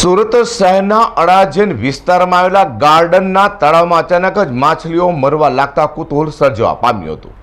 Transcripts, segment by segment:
સુરત શહેરના અડાજન વિસ્તારમાં આવેલા ગાર્ડનના તળાવમાં અચાનક જ માછલીઓ મરવા લાગતા કુતૂહલ સર્જવા પામ્યું હતું.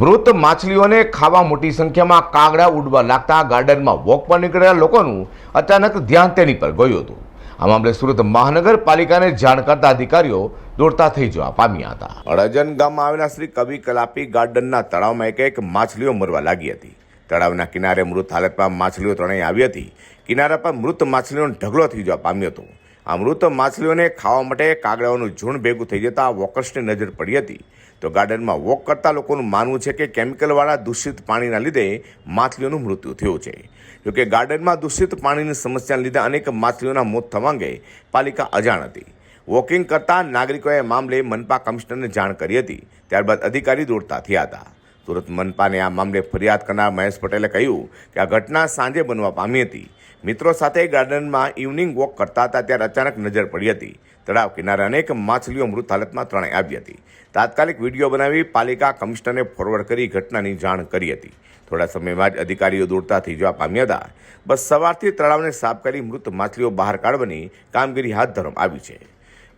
મૃત માછલીઓને ખાવા મોટી સંખ્યામાં કાગડા ઉડવા લાગતા ગાર્ડનમાં વોક પર નીકળેલા લોકોનું અચાનક ધ્યાન તેની પર ગયું હતું. આ મામલે સુરત મહાનગરપાલિકાને જાણ કરતા અધિકારીઓ દોડતા થઈ જવા પામ્યા હતા. અડાજન ગામમાં આવેલા શ્રી કવિ કલાપી ગાર્ડનના તળાવમાં એક એક માછલીઓ મરવા લાગી હતી. તળાવના કિનારે મૃત હાલતમાં માછલીઓ ત્રણેય આવી હતી. કિનારા પર મૃત માછલીઓનો ઢગલો થઈ જવા પામ્યો હતો. આ મૃત માછલીઓને ખાવા માટે કાગડાઓનું ઝૂંડ ભેગું થઈ જતા વોકર્સની નજર પડી હતી. તો ગાર્ડનમાં વોક કરતા લોકોનું માનવું છે કે કેમિકલવાળા દૂષિત પાણીના લીધે માછલીઓનું મૃત્યુ થયું છે. જોકે ગાર્ડનમાં દૂષિત પાણીની સમસ્યાને લીધે અનેક માછલીઓના મોત થવા અંગે પાલિકા અજાણ હતી. વોકિંગ કરતા નાગરિકોએ મામલે મનપા કમિશનરને જાણ કરી હતી. ત્યારબાદ અધિકારી દોડતા થયા હતા. સુરત મનપાને આ મામલે ફરિયાદ કરનાર મહેશ પટેલે કહ્યું કે આ ઘટના સાંજે બનવા પામી હતી. મિત્રો સાથે ગાર્ડનમાં ઇવનિંગ વોક કરતા હતા ત્યારે અચાનક નજર પડી હતી. તળાવ કિનારે અનેક માછલીઓ મૃત હાલતમાં ત્રણે આવી હતી. તાત્કાલિક વીડિયો બનાવી પાલિકા કમિશનરને ફોરવર્ડ કરી ઘટનાની જાણ કરી હતી. થોડા સમયમાં જ અધિકારીઓ દોડતા થઈ જવા પામ્યા હતા. બસ સવારથી તળાવને સાફ કરી મૃત માછલીઓ બહાર કાઢવાની કામગીરી હાથ ધરવામાં આવી છે.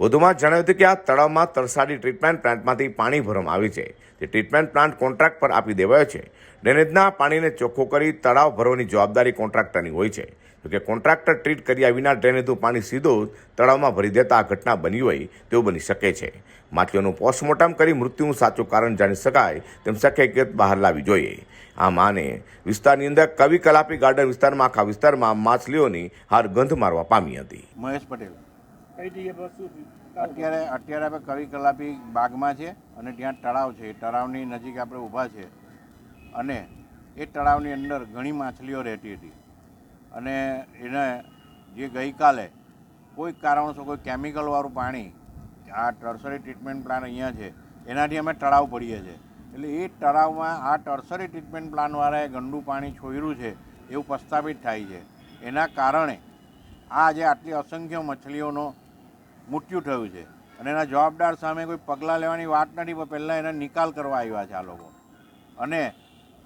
વધુમાં જણાવ્યું હતું કે આ તળાવમાં તરસાડી ટ્રીટમેન્ટ પ્લાન્ટમાંથી પાણી ભરવામાં આવે છે. તે ટ્રીટમેન્ટ પ્લાન્ટ કોન્ટ્રાક્ટ પર આપી દેવાયો છે. ડ્રેનેજના પાણીને ચોખ્ખો કરી તળાવ ભરવાની જવાબદારી કોન્ટ્રાક્ટરની હોય છે. જોકે કોન્ટ્રાક્ટર ટ્રીટ કર્યા વિના ડ્રેનેજનું પાણી સીધું તળાવમાં ભરી દેતા આ ઘટના બની હોય તેવું બની શકે છે. માછલીઓનું પોસ્ટમોર્ટમ કરી મૃત્યુનું સાચું કારણ જાણી શકાય તેમ શક્ય બહાર લાવવી જોઈએ. આ માને વિસ્તારની અંદર કવિ કલાપી ગાર્ડન વિસ્તારમાં આખા વિસ્તારમાં માછલીઓની હાર ગંધ મારવા પામી હતી. મહેશ પટેલ. અત્યારે અત્યારે આપણે કવિ કલાપી બાગમાં છે અને ત્યાં તળાવ છે. એ તળાવની નજીક આપણે ઊભા છે. અને એ તળાવની અંદર ઘણી માછલીઓ રહેતી હતી. અને એને જે ગઈકાલે કોઈ કારણોસર કોઈ કેમિકલવાળું પાણી, આ ટર્સરી ટ્રીટમેન્ટ પ્લાન્ટ અહીંયા છે, એનાથી અમે તળાવ પડીએ છીએ. એટલે એ તળાવમાં આ ટર્સરી ટ્રીટમેન્ટ પ્લાન્ટવાળાએ ગંદુ પાણી છોડ્યું છે એવું પ્રસ્થાપિત થાય છે. એના કારણે આ આજે આટલી અસંખ્ય મછલીઓનો મૃત્યુ થયું છે. અને એના જવાબદાર સામે કોઈ પગલાં લેવાની વાત નથી, પણ પહેલાં એના નિકાલ કરવા આવ્યા છે આ લોકો. અને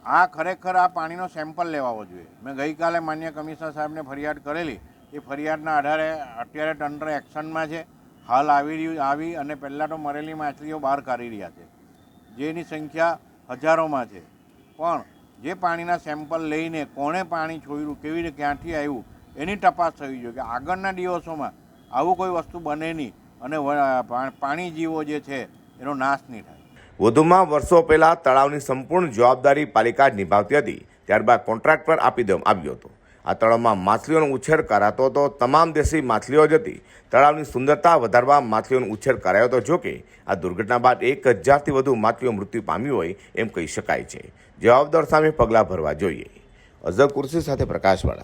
આ ખરેખર આ પાણીનો સેમ્પલ લેવાવો જોઈએ. મેં ગઈકાલે માન્ય કમિશનર સાહેબને ફરિયાદ કરેલી. એ ફરિયાદના આધારે અત્યારે તંત્ર એક્શનમાં છે. હાલ આવી રહ્યું, આવી અને પહેલાં તો મરેલી માછલીઓ બહાર કાઢી રહ્યા છે. જેની સંખ્યા હજારોમાં છે. પણ જે પાણીના સેમ્પલ લઈને કોણે પાણી છોડ્યું, કેવી રીતે, ક્યાંથી આવ્યું, એની તપાસ થવી જોઈએ. કે આગળના દિવસોમાં આવું કોઈ વસ્તુ બને નહીં. અને પાણી જીવો જે છે, એનો નાશ નહીં થાય. વધુમાં વર્ષો પહેલા તળાવની સંપૂર્ણ જવાબદારી પાલિકા નિભાવતી હતી. ત્યારબાદ કોન્ટ્રાક્ટ પર આપી દેવામાં આવ્યો હતો. આ તળાવમાં માછલીઓનો ઉછેર કરાતો હતો. તમામ દેશી માછલીઓ જ હતી. તળાવની સુંદરતા વધારવા માછલીઓનો ઉછેર કરાયો હતો. જોકે, આ દુર્ઘટના બાદ એક હજારથી વધુ માછલીઓ મૃત્યુ પામી હોય એમ કહી શકાય છે. જવાબદાર સામે પગલાં ભરવા જોઈએ. અઝર કુર્સી સાથે પ્રકાશવાળા.